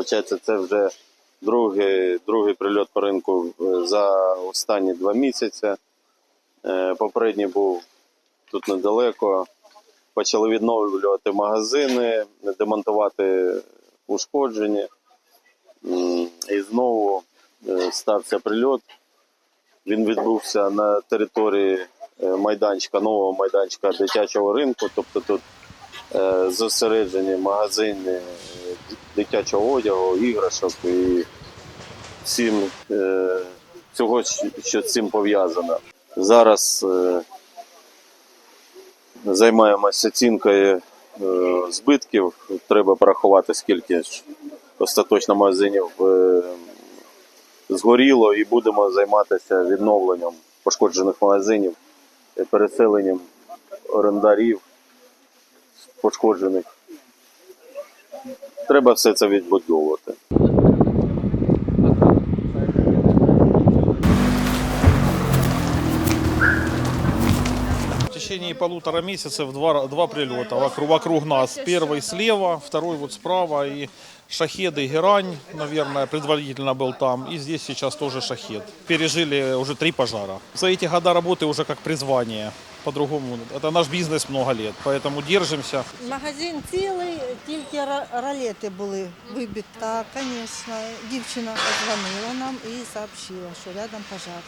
Получається, це вже другий, другий прильот по ринку е, за останні два місяці. Е, Попередній був тут недалеко. Почали відновлювати магазини, демонтувати ушкоджені. М, І знову е, стався прильот. Він відбувся на території майданчика, нового майданчика дитячого ринку. Тобто тут зосереджені магазини дитячого одягу, іграшок і всім е, цього, що з цим пов'язано. Зараз е, займаємося оцінкою е, збитків. Треба порахувати, скільки остаточно магазинів е, згоріло, і будемо займатися відновленням пошкоджених магазинів, е, переселенням орендарів пошкоджених. Треба все це відбудовувати. Течение полутора месяцев два, два прилета вокруг, вокруг нас. Первый слева, второй вот справа. И шахед и герань, наверное, предварительно был там. И здесь сейчас тоже шахед. Пережили уже три пожара. За эти года работы уже как призвание. По-другому. Это наш бизнес много лет. Поэтому держимся. Магазин цілий, тільки ролети були вибиті. Так, звісно, дівчина подзвонила нам і сообщила, що рядом пожар.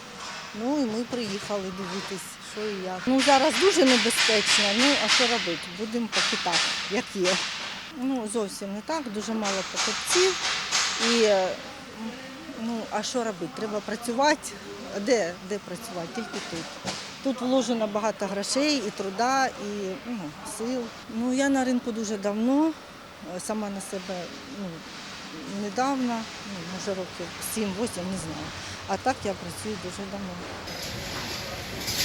Ну і ми приїхали дивитись, що і як. Ну зараз дуже небезпечно. Ну а що робити? Будемо поки так, як є. Ну зовсім не так, дуже мало покупців. І ну а що робити? Треба працювати. Де, де працювати? Тільки тут. Тут вложено багато грошей і труда, і ну, сил. Ну, я на ринку дуже давно, е, сама на себе ну, недавно, ну, може років 7-8, не знаю. А так я працюю дуже давно. –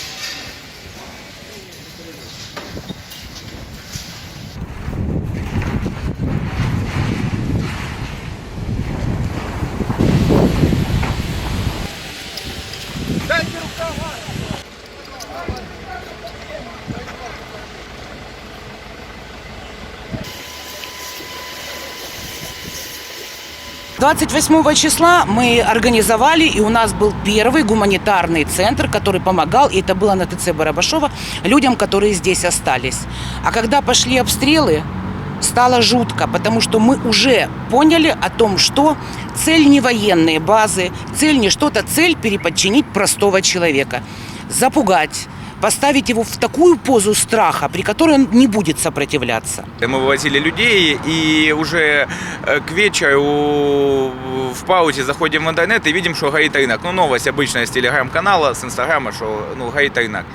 28 числа мы организовали, и у нас был первый гуманитарный центр, который помогал, и это было на ТЦ Барабашова, людям, которые здесь остались. А когда пошли обстрелы, стало жутко, потому что мы уже поняли о том, что цель не военные базы, цель не что-то, цель переподчинить простого человека, запугать, поставить его в такую позу страха, при которой он не будет сопротивляться. Мы вывозили людей, и уже э, к вечеру в паузе заходим в интернет и видим, что горит рынок. Ну, новость обычная с телеграм-канала, с инстаграма, что ну, горит рынок.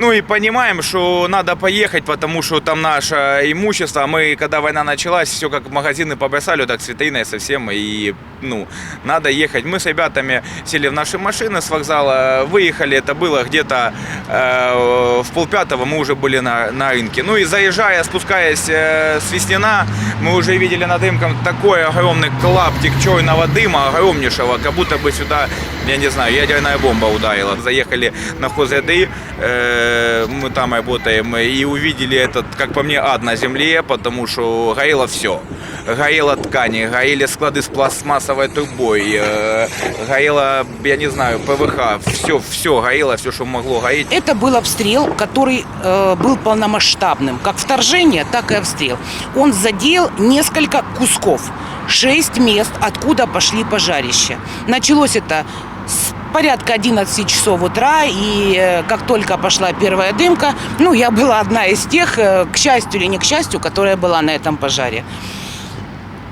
Ну и понимаем, что надо поехать, потому что там наше имущество. Мы, когда война началась, все как магазины побросали, так с совсем. И, ну, надо ехать. Мы с ребятами сели в наши машины с вокзала, выехали. Это было где-то э, в полпятого мы уже были на, на рынке. Ну и заезжая, спускаясь э, с Веснина, мы уже видели над рынком такой огромный клаптик черного дыма, огромнейшего, как будто бы сюда, я не знаю, ядерная бомба ударила. Заехали на хозяды, э, мы там работаем, и увидели этот, как по мне, ад на земле, потому что горело все. Горело ткани, горели склады с пластмассовой трубой, э, горело, я не знаю, ПВХ, все, все горело, все, что могло гореть. Это был обстрел, который э, был полномасштабным. Как вторжение, так и обстрел. Он задел несколько кусков. Шесть мест, откуда пошли пожарища. Началось это с порядка 11 часов утра, и э, как только пошла первая дымка, ну, я была одна из тех, э, к счастью или не к счастью, которая была на этом пожаре.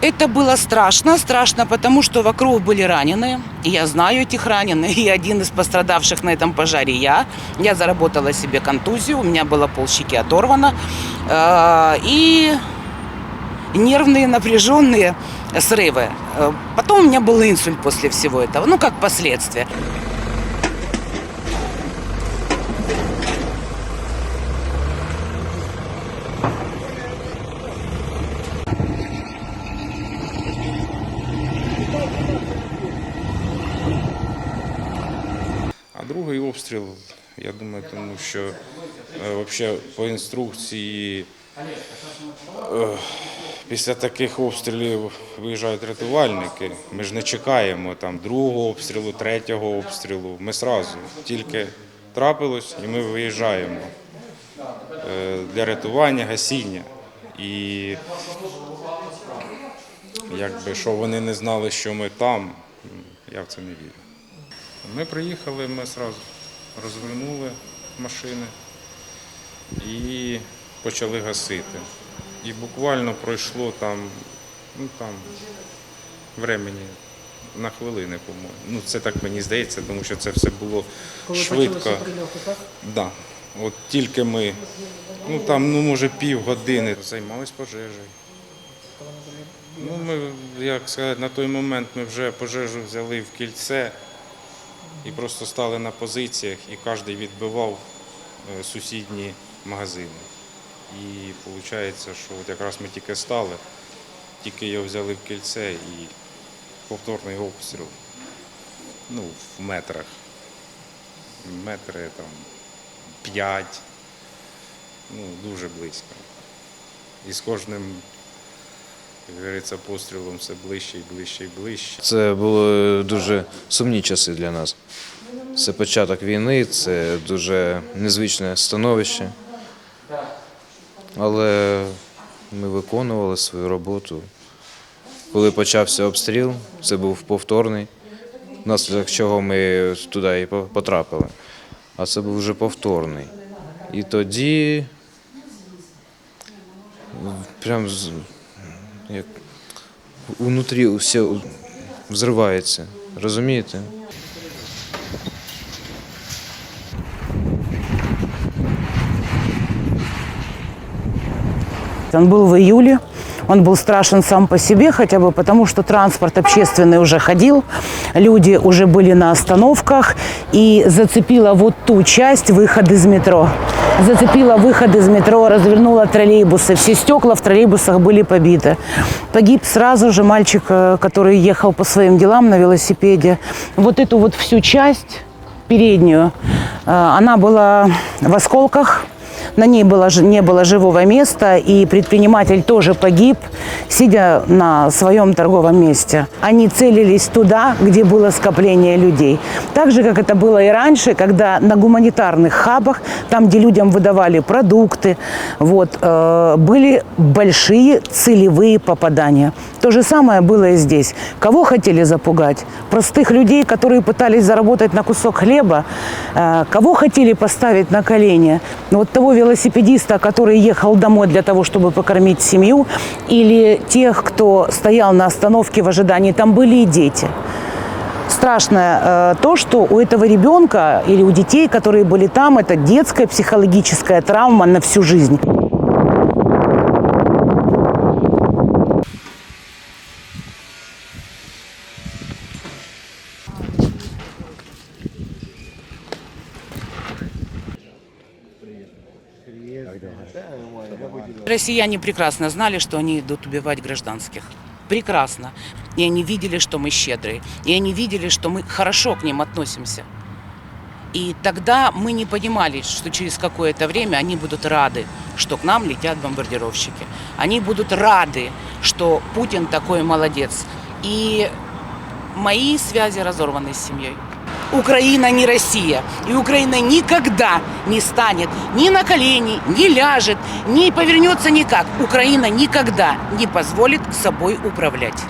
Это было страшно, страшно, потому что вокруг были раненые. И я знаю этих раненых. И один из пострадавших на этом пожаре я. Я заработала себе контузию, у меня было полщеки оторвано. Э, И нервные, напряженные срывы. Э, Потом у меня был инсульт после всего этого, ну, как последствия. А другий обстріл, я думаю, тому що е, вообще по інструкції е, після таких обстрілів виїжджають рятувальники. Ми ж не чекаємо там другого обстрілу, третього обстрілу. Ми сразу тільки трапилось і ми виїжджаємо е, для рятування, гасіння. І якби що вони не знали, що ми там, я в це не вірю. Ми приїхали, ми одразу розвернули машини і почали гасити. І буквально пройшло там, ну там, времені на хвилини, по-моєму. Ну, це так мені здається, тому що це все було Коли швидко. Да. От тільки ми, ну там, ну може півгодини займались пожежею. Ну, ми, як сказати, на той момент ми вже пожежу взяли в кільце і просто стали на позиціях, і кожен відбивав е, сусідні магазини. І виходить, що от якраз ми тільки стали, тільки його взяли в кільце і повторний обстріл. Ну, в метрах. Метри там п'ять. Ну, дуже близько. І з кожним, як говориться, пострілом все ближче і ближче і ближче. Це були дуже сумні часи для нас. Це початок війни, це дуже незвичне становище. Але ми виконували свою роботу. Коли почався обстріл, це був повторний, внаслідок чого ми туди і потрапили. А це був вже повторний. І тоді прям як внутрі все взривається. Розумієте? Он был в июле. Он был страшен сам по себе, хотя бы потому, что транспорт общественный уже ходил, люди уже были на остановках, и зацепила вот ту часть выход из метро. Зацепила выход из метро, развернула троллейбусы. Все стекла в троллейбусах были побиты. Погиб сразу же мальчик, э, который ехал по своим делам на велосипеде. Вот эту вот всю часть переднюю, э, она была в осколках, на ней было, не было живого места, и предприниматель тоже погиб, сидя на своем торговом месте. Они целились туда, где было скопление людей. Так же, как это было и раньше, когда на гуманитарных хабах, там, где людям выдавали продукты, вот, э, были большие целевые попадания. То же самое было и здесь. Кого хотели запугать? Простых людей, которые пытались заработать на кусок хлеба. Э, Кого хотели поставить на колени? Ну, Вот того велосипедиста, который ехал домой для того, чтобы покормить семью, или тех, кто стоял на остановке в ожидании. Там были и дети. Страшное э, то, что у этого ребенка или у детей, которые были там, это детская психологическая травма на всю жизнь. Россияне прекрасно знали, что они идут убивать гражданских. Прекрасно. И они видели, что мы щедрые. И они видели, что мы хорошо к ним относимся. И тогда мы не понимали, что через какое-то время они будут рады, что к нам летят бомбардировщики. Они будут рады, что Путин такой молодец. И мои связи разорваны с семьей. Украина не Россия. И Украина никогда не станет ни на колени, не ляжет, не повернется никак. Украина никогда не позволит собой управлять.